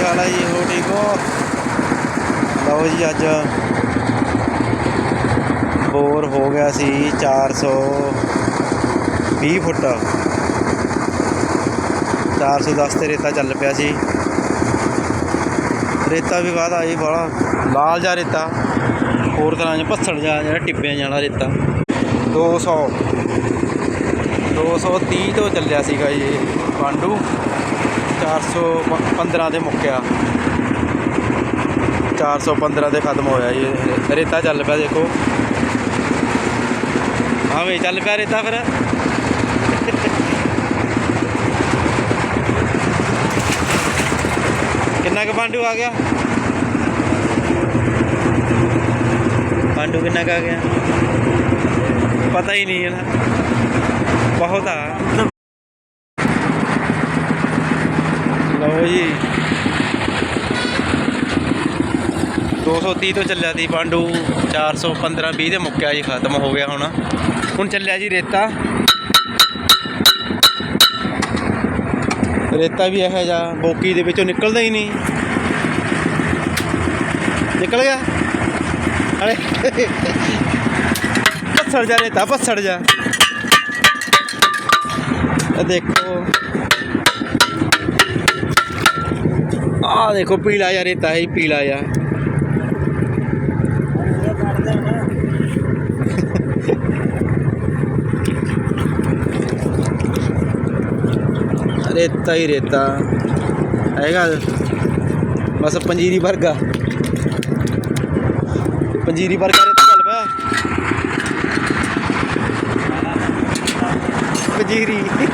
ਕੀ ਹਾਲ ਹੈ ਜੀ, ਹੋ ਠੀਕ ਹੋ? ਲਓ ਜੀ ਅੱਜ ਬੋਰ ਹੋ ਗਿਆ ਸੀ 420 ਫੁੱਟ। 410 ਤੇ ਰੇਤਾ ਚੱਲ ਪਿਆ ਸੀ। ਰੇਤਾ ਵੀ ਬਾਅਦ ਆਈ ਬਾਲਾ ਲਾਲ ਜਾ ਰੇਤਾ। ਹੋਰ ਤਰ੍ਹਾਂ ਜਿਹਾ ਭੱਸੜ ਜਾ ਜਿਹੜਾ ਟਿੱਬਿਆਂ ਜਿਹਾ ਵਾਲਾ ਰੇਤਾ। 200 230 ਤੋਂ ਚੱਲਿਆ ਸੀਗਾ ਜੀ ਇਹ ਪਾਂਡੂ 415 ਦੇ ਮੁੱਕਿਆ। 415 ਦੇ ਖਤਮ ਹੋਇਆ ਜੀ। ਰੇਤਾ ਚੱਲ ਪਿਆ, ਦੇਖੋ। ਹਾਂ ਵੀ ਚੱਲ ਪਿਆ ਰੇਤਾ ਫਿਰ। ਕਿੰਨਾ ਕੁ ਪਾਂਡੂ ਆ ਗਿਆ? ਪਾਂਡੂ ਕਿੰਨਾ ਕੁ ਆ ਗਿਆ? ਪਤਾ ਹੀ ਨਹੀਂ ਹੈ ਨਾ। ਬਹੁਤ ਆ। ਲਓ ਜੀ। 230 ਤੋਂ ਚੱਲਿਆ ਸੀ ਪਾਂਡੂ 415 20 ਦੇ ਮੁੱਕਿਆ ਜੀ, ਖਤਮ ਹੋ ਗਿਆ ਹੁਣ। ਹੁਣ ਚੱਲਿਆ ਜੀ ਰੇਤਾ। ਰੇਤਾ ਵੀ ਇਹੋ ਜਿਹਾ, ਬੋਕੀ ਦੇ ਵਿੱਚੋਂ ਨਿਕਲਦਾ ਹੀ ਨਹੀਂ। ਨਿਕਲ ਗਿਆ? ਅਰੇ ਪੱਸੜ ਜਾ ਰੇਤਾ ਪੱਸੜ ਜਾ। ਦੇਖੋ। ਆ ਦੇਖੋ, ਪੀਲਾ ਜਾ ਰੇਤਾ ਹੈ ਪੀਲਾ ਜਾ ਰੇਤਾ ਹੀ ਰੇਤਾ। ਹੈਗਾ ਬਸ ਪੰਜੀਰੀ ਵਰਗਾ। ਪੰਜੀਰੀ ਵਰਗਾ ਰੇਤਾ ਚੱਲ ਪਿਆ। ਪੰਜੀਰੀ।